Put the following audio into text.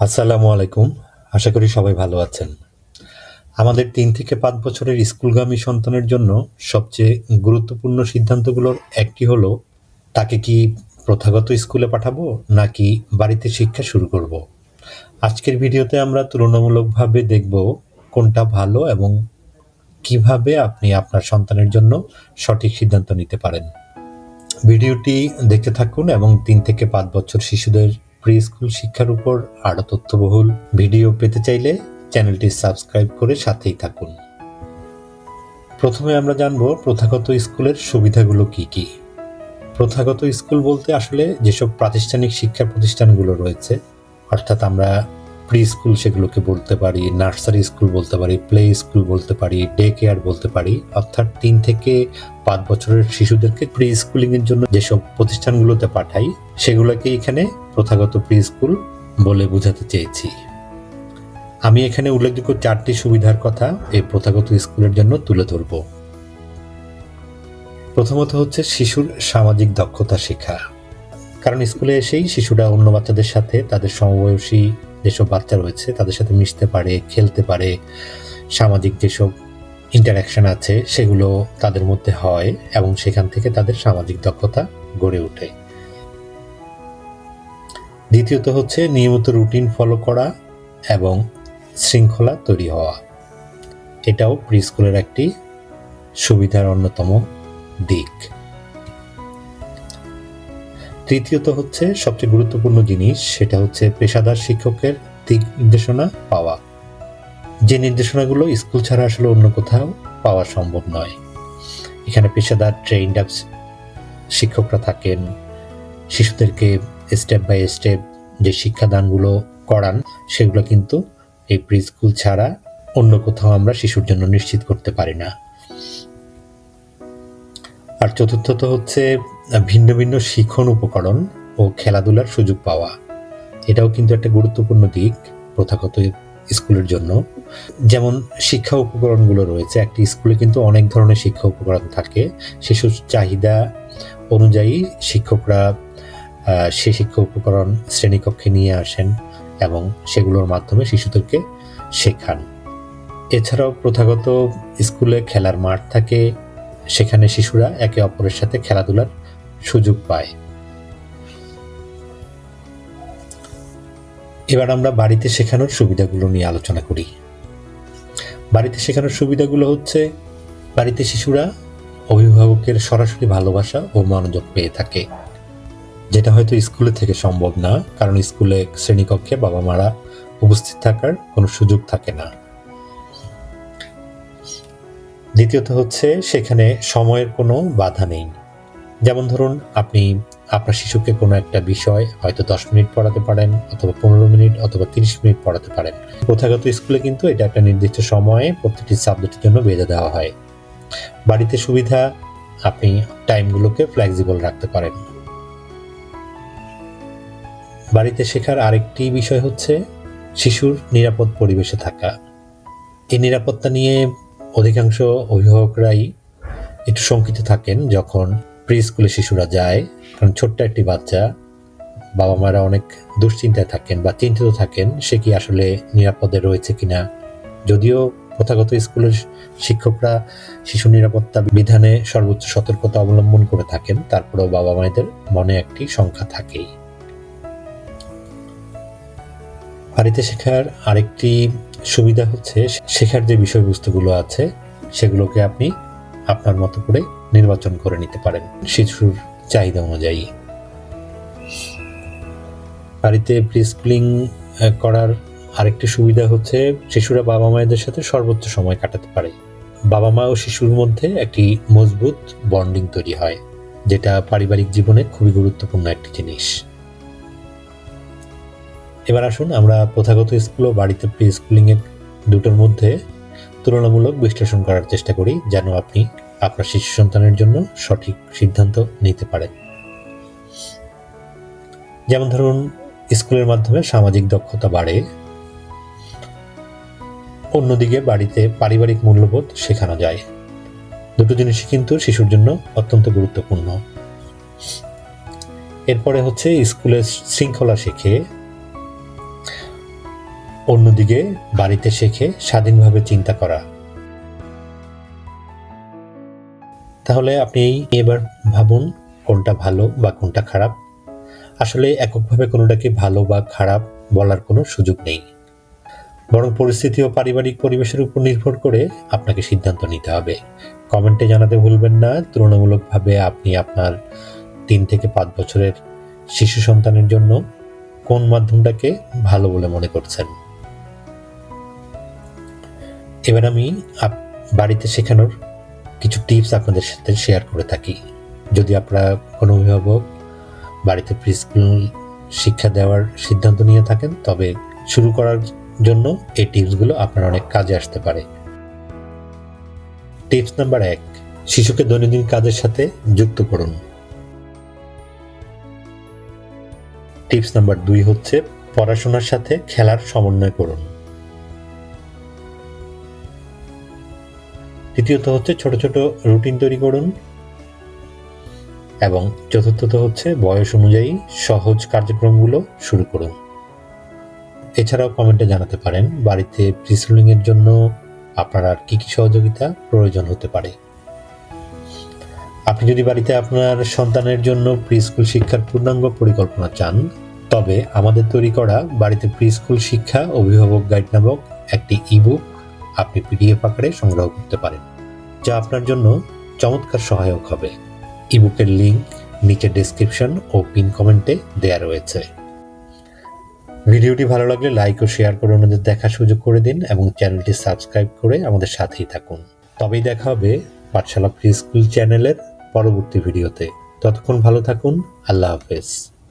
আসসালামু আলাইকুম। আশা করি সবাই ভালো আছেন। আমাদের তিন থেকে পাঁচ বছরের স্কুলগামী সন্তানের জন্য সবচেয়ে গুরুত্বপূর্ণ সিদ্ধান্তগুলোর একটি হলো, তাকে কি প্রথাগত স্কুলে পাঠাবো, নাকি বাড়িতে শিক্ষা শুরু করব। আজকের ভিডিওতে আমরা তুলনামূলকভাবে দেখব কোনটা ভালো এবং কীভাবে আপনি আপনার সন্তানের জন্য সঠিক সিদ্ধান্ত নিতে পারেন। ভিডিওটি দেখতে থাকুন এবং তিন থেকে পাঁচ বছর শিশুদের প্রি স্কুল শিক্ষার উপর আরও তথ্যবহুল ভিডিও পেতে চাইলে চ্যানেলটি সাবস্ক্রাইব করে সাথেই থাকুন। প্রথমে আমরা জানব প্রথাগত স্কুলের সুবিধাগুলো কি কি। প্রথাগত স্কুল বলতে আসলে যেসব প্রাতিষ্ঠানিক শিক্ষা প্রতিষ্ঠানগুলো রয়েছে, অর্থাৎ আমরা প্রি স্কুল সেগুলোকে বলতে পারি নার্সারি স্কুল বলতে পারি প্লে স্কুল বলতে পারি ডে কেয়ার বলতে পারি। অর্থাৎ তিন থেকে পাঁচ বছরের শিশুদেরকে প্রি স্কুলিং এর জন্য যেসব প্রতিষ্ঠানগুলোতে পাঠাই, সেগুলোকে এখানে প্রথাগত প্রি স্কুল বলে বোঝাতে চেয়েছি। আমি এখানে উল্লেখযোগ্য চারটি সুবিধার কথা এই প্রথাগত স্কুলের জন্য তুলে ধরব। প্রথমত হচ্ছে শিশুর সামাজিক দক্ষতা শেখা। কারণ স্কুলে এসেই শিশুরা অন্য বাচ্চাদের সাথে তাদের সমবয়সী যেসব বাচ্চা রয়েছে তাদের সাথে মিশতে পারে, খেলতে পারে, সামাজিক যেসব ইন্টারাকশন আছে সেগুলো তাদের মধ্যে হয় এবং সেখান থেকে তাদের সামাজিক দক্ষতা গড়ে ওঠে। দ্বিতীয়ত হচ্ছে নিয়মিত রুটিন ফলো করা এবং শৃঙ্খলা তৈরি হওয়া। এটাও প্রি স্কুলের একটি সুবিধার অন্যতম দিক। তৃতীয়ত হচ্ছে সবচেয়ে গুরুত্বপূর্ণ জিনিস, সেটা হচ্ছে পেশাদার শিক্ষকের দিক নির্দেশনা পাওয়া। যে নির্দেশনাগুলো স্কুল ছাড়া আসলে অন্য কোথাও পাওয়া সম্ভব নয়। এখানে পেশাদার ট্রেইনড আপ শিক্ষকরা থাকেন, শিশুদেরকে স্টেপ বাই স্টেপ যে শিক্ষাদানগুলো করান, সেগুলো কিন্তু এই প্রি স্কুল ছাড়া অন্য কোথাও আমরা শিশুর জন্য নিশ্চিত করতে পারি না। আর চতুর্থত হচ্ছে ভিন্ন ভিন্ন শিক্ষণ উপকরণ ও খেলাধুলার সুযোগ পাওয়া। এটাও কিন্তু একটা গুরুত্বপূর্ণ দিক প্রথাগত স্কুলের জন্য। যেমন শিক্ষা উপকরণগুলো রয়েছে, একটি স্কুলে কিন্তু অনেক ধরনের শিক্ষা উপকরণ থাকে। শিশুর চাহিদা অনুযায়ী শিক্ষকরা সে শিক্ষা উপকরণ শ্রেণীকক্ষে নিয়ে আসেন এবং সেগুলোর মাধ্যমে শিশুদেরকে শেখান। এছাড়াও প্রথাগত স্কুলে খেলার মাঠ থাকে। সেখানে শিশুরা একে অপরের সাথে খেলাধুলার সুযোগ পায়। এবার আমরা বাড়িতে শেখানোর সুবিধাগুলো নিয়ে আলোচনা করি। বাড়িতে শেখানোর সুবিধাগুলো হচ্ছে, বাড়িতে শিশুরা অভিভাবকের সরাসরি ভালোবাসা ও মনোযোগ পেয়ে থাকে। যেটা হয়তো স্কুলে থেকে সম্ভব না, কারণ স্কুলে শ্রেণীকক্ষে বাবা মারা উপস্থিত থাকার কোনো সুযোগ থাকে না। দ্বিতীয়ত হচ্ছে, সেখানে সময়ের কোনো বাধা নেই। যেমন ধরুন, আপনি আপনার শিশুকে কোনো একটা বিষয় হয়তো দশ মিনিট পড়াতে পারেন অথবা পনেরো মিনিট অথবা তিরিশ মিনিট পড়াতে পারেন। প্রথাগত স্কুলে কিন্তু এটা একটা নির্দিষ্ট সময়ে প্রত্যেকটি সাবজেক্টের জন্য বেঁধে দেওয়া হয়। বাড়িতে সুবিধা, আপনি টাইমগুলোকে ফ্লেক্সিবল রাখতে পারেন। বাড়িতে শেখার আরেকটি বিষয় হচ্ছে শিশুর নিরাপদ পরিবেশে থাকা। এই নিরাপত্তা নিয়ে অধিকাংশ অভিভাবকরাই একটু শঙ্কিত থাকেন যখন প্রি স্কুলে শিশুরা যায়, কারণ ছোট্ট একটি বাচ্চা বাবা মারা অনেক দুশ্চিন্তায় থাকেন বা চিন্তিত থাকেন, সে কি আসলে নিরাপদে রয়েছে কিনা। যদিও প্রথাগত স্কুলের শিক্ষকরা শিশু নিরাপত্তা বিধানে সর্বোচ্চ সতর্কতা অবলম্বন করে থাকেন, তারপরেও বাবা মায়েদের মনে একটি সংখ্যা থাকেই। বাড়িতে শেখার আরেকটি সুবিধা হচ্ছে, শেখার যে বিষয়বস্তুগুলো আছে, সেগুলোকে আপনি আপনার মতো করে নির্বাচন করে নিতে পারেন শিশুর চাহিদা অনুযায়ী। বাড়িতে প্রি স্কুলিং করার আরেকটি সুবিধা হচ্ছে শিশুরা বাবা মায়েদের সাথে সর্বোচ্চ সময় কাটাতে পারে। বাবা মা ও শিশুর মধ্যে একটি মজবুত বন্ডিং তৈরি হয়, যেটা পারিবারিক জীবনে খুবই গুরুত্বপূর্ণ একটি জিনিস। এবার আসুন আমরা প্রথাগত স্কুল ও বাড়িতে প্রি স্কুলিং এর দুটোর মধ্যে তুলনামূলক বিশ্লেষণ করার চেষ্টা করি, যেন আপনি আপনার শিশু সন্তানের জন্য সঠিক সিদ্ধান্ত নিতে পারেন যেমন ধরুন, স্কুলের মাধ্যমে সামাজিক দক্ষতা বাড়ে, অন্যদিকে বাড়িতে পারিবারিক মূল্যবোধ শেখানো যায়। দুটো জিনিসই কিন্তু শিশুর জন্য অত্যন্ত গুরুত্বপূর্ণ। এরপরে হচ্ছে স্কুলের শৃঙ্খলা শেখে, অন্যদিকে বাড়িতে শেখে স্বাধীনভাবে চিন্তা করা। তাহলে আপনি এবার ভাবুন কোনটা ভালো বা কোনটা খারাপ। আসলে এককভাবে কোনোটাকে ভালো বা খারাপ বলার কোনো সুযোগ নেই। বরং পরিস্থিতি ও পারিবারিক পরিবেশের উপর নির্ভর করে আপনাকে সিদ্ধান্ত নিতে হবে। কমেন্টে জানাতে ভুলবেন না। তুলনামূলকভাবে আপনি আপনার তিন থেকে পাঁচ বছরের শিশু সন্তানের জন্য কোন মাধ্যমটাকে ভালো বলে মনে করছেন? এবার আমি বাড়িতে শেখানোর কিছু টিপস আপনাদের সাথে শেয়ার করে থাকি। যদি আপনারা কোনো অভিভাবক বাড়িতে প্রিস্কুল শিক্ষা দেওয়ার সিদ্ধান্ত নিয়ে থাকেন, তবে শুরু করার জন্য এই টিপসগুলো আপনার অনেক কাজে আসতে পারে। টিপস নাম্বার এক, শিশুকে দৈনন্দিন কাজের সাথে যুক্ত করুন। টিপস নাম্বার দুই হচ্ছে, পড়াশোনার সাথে খেলার সমন্বয় করুন। তৃতীয়ত হচ্ছে ছোট ছোট রুটিন তৈরি করুন। এবং চতুর্থত হচ্ছে বয়স অনুযায়ী সহজ কার্যক্রমগুলো শুরু করুন। এছাড়াও কমেন্টে জানাতে পারেন, বাড়িতে প্রিসুলিং এর জন্য আপনার আর কি কি সহযোগিতা প্রয়োজন হতে পারে। আপনি যদি বাড়িতে আপনার সন্তানের জন্য প্রি স্কুল শিক্ষার পূর্ণাঙ্গ পরিকল্পনা চান, তবে আমাদের তৈরি করা বাড়িতে প্রি স্কুল শিক্ষা অভিভাবক গাইড নামক একটি ইবুক আপনি পিডিএফ আকারে সংগ্রহ করতে পারেন। যা আপনার জন্য চমৎকার সহায়ক হবে। ইবুকের লিংক নিচে ডেসক্রিপশন ও পিন কমেন্টে দেয়া রয়েছে। ভিডিওটি ভালো লাগলে লাইক ও শেয়ার করে অন্যদের দেখার সুযোগ করে দিন এবং চ্যানেলটি সাবস্ক্রাইব করে আমাদের সাথেই থাকুন। তবেই দেখা হবে পাঠশালা প্রি স্কুল চ্যানেলের পরবর্তী ভিডিওতে। ততক্ষণ ভালো থাকুন, আল্লাহ হাফেজ।